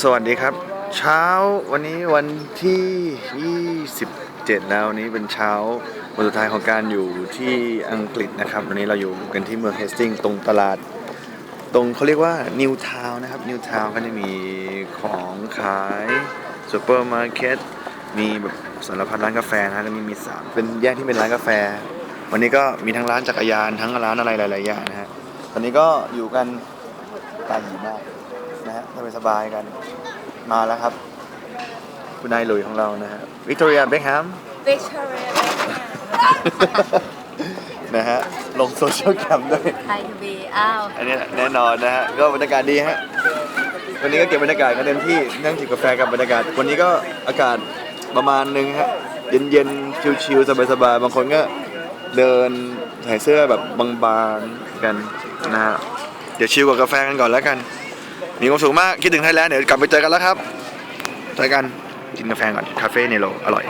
สวัสดีครับ เช้าวันนี้วันที่ 27 แล้วนี้เป็นเช้าวันสุดท้ายของการอยู่ที่อังกฤษนะครับวันนี้เราอยู่กันที่เมืองเฮสติงตรงตลาด ตรงเขาเรียกว่านิวทาวน์นะครับนิวทาวน์ก็จะมีของขายซูเปอร์มาร์เก็ตมีแบบสารพัดร้านกาแฟนะแล้วมีมีสามเป็นแยกที่เป็นร้านกาแฟ วันนี้ก็มีทั้งร้านจักรยานทั้งร้านอะไรหลายๆอย่างนะฮะตอนนี้ก็อยู่กัน ตาหยีมากนะฮะสบายๆกัน มาแล้วครับ คุณนายหลุยของเรานะฮะวิกตอเรียเบคแฮม Victoria นะฮะ ลงโซเชียลแคมด้วยไทยทูบีอ้าวอันนี้แน่นอนนะฮะ ก็บรรยากาศดีฮะ วันนี้ก็เก็บบรรยากาศกันเต็มที่นั่งจิบกาแฟกับบรรยากาศ วันนี้ก็อากาศประมาณนึงฮะ เย็นๆ ชิลๆ สบายๆ บางคนก็เดินใส่เสื้อแบบบางๆ กันนะฮะ เดี๋ยวชิลกับกาแฟกันก่อนแล้วกัน มีความสุขมากคิดถึงไทยแลนด์เดี๋ยวกลับไปเจอกันแล้วครับเจอกันกินกาแฟก่อนคาเฟ่เนโรอร่อย